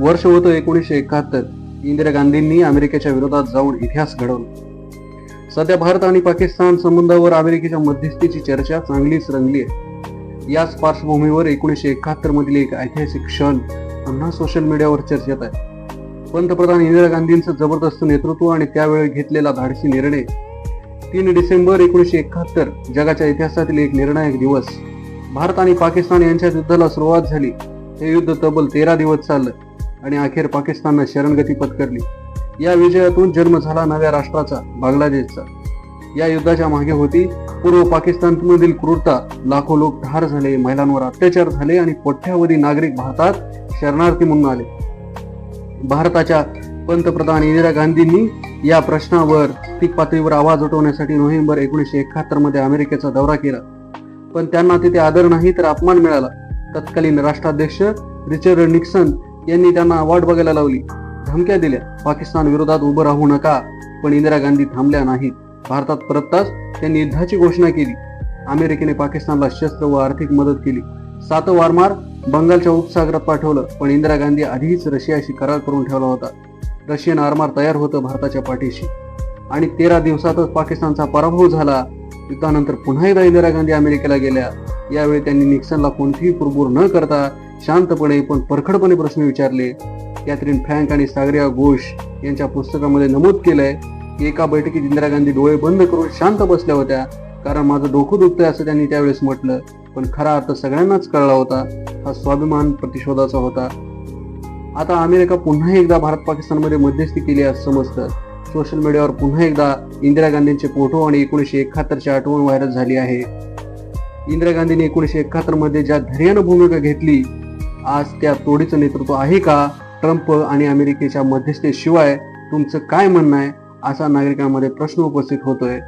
वर्ष होतं एकोणीसशे एकाहत्तर. इंदिरा गांधींनी अमेरिकेच्या विरोधात जाऊन इतिहास घडवला. सध्या भारत आणि पाकिस्तान संबंधावर अमेरिकेच्या मध्यस्थीची चर्चा चांगलीच रंगली आहे. याच पार्श्वभूमीवर एकोणीसशे एकाहत्तर मधील एक ऐतिहासिक क्षण पुन्हा सोशल मीडियावर चर्चेत आहे. पंतप्रधान इंदिरा गांधींचं जबरदस्त नेतृत्व आणि त्यावेळी घेतलेला धाडसी निर्णय. तीन डिसेंबर एकोणीसशे एकाहत्तर जगाच्या इतिहासातील एक निर्णायक दिवस. भारत आणि पाकिस्तान यांच्या युद्धाला सुरुवात झाली. हे युद्ध तब्बल तेरा दिवस चाललं. आणि अखेर पाकिस्ताननं शरणगती पत्करली. या विजयातून जन्म झाला नव्या राष्ट्राचा बांगलादेशचा. या युद्धाच्या मागे होती. पूर्व पाकिस्तानमधील क्रूरता लाखो लोक ठार झाले महिलांवर अत्याचार झाले आणि कोठ्यावधी नागरिक भारतात शरणार्थी म्हणून आले. भारताच्या पंतप्रधान इंदिरा गांधींनी या प्रश्नावर ती पातळीवर आवाज उठवण्यासाठी नोव्हेंबर एकोणीसशे एकाहत्तरमध्ये अमेरिकेचा दौरा केला. पण त्यांना तिथे आदर नाही तर अपमान मिळाला. तत्कालीन राष्ट्राध्यक्ष रिचर्ड निक्सन यांनी त्यांना वाट बघायला लावली. धमक्या दिल्या. पाकिस्तान विरोधात उभं राहू नका पण इंदिरा गांधी थांबल्या नाहीत. भारतात परतताच त्यांनी युद्धाची घोषणा केली. अमेरिकेने पाकिस्तानला शस्त्र व आर्थिक मदत केली. सात वारमार बंगालच्या उपसागरात पाठवलं पण इंदिरा गांधी आधीच रशियाशी करार करून ठेवला होता. रशियन आरमार तयार होतं भारताच्या पाठीशी. आणि तेरा दिवसातच पाकिस्तानचा पराभव झाला. युद्धानंतर पुन्हा एकदा इंदिरा गांधी अमेरिकेला गेल्या. यावेळी त्यांनी निक्सनला कोणतीही कुरबूर न करता शांतपणे पण परखडपणे प्रश्न विचारले. कॅथरीन फ्रँक आणि सागरिया घोष यांच्या पुस्तकामध्ये नमूद केलंय की एका बैठकीत इंदिरा गांधी डोळे बंद करून शांत बसल्या होत्या कारण माझं डोकं दुखतंय असं त्यांनी त्यावेळेस म्हटलं. पण खरा अर्थ सगळ्यांनाच कळला होता. हा स्वाभिमान प्रतिशोधाचा होता. आता अमेरिका पुन्हा एकदा भारत पाकिस्तानमध्ये मध्यस्थी केली असं समजतं. सोशल मीडियावर पुन्हा एकदा इंदिरा गांधींचे फोटो आणि एकोणीसशे एकाहत्तरची आठवण व्हायरल झाली आहे. इंदिरा गांधींनी एकोणीसशे एकाहत्तरमध्ये ज्या धैर्यानं भूमिका घेतली आज त्या तोडीचं नेतृत्व आहे का? ट्रम्प आणि अमेरिकेच्या मध्यस्थेशिवाय तुमचं काय म्हणणं आहे? असा नागरिकांमध्ये प्रश्न उपस्थित होतोय.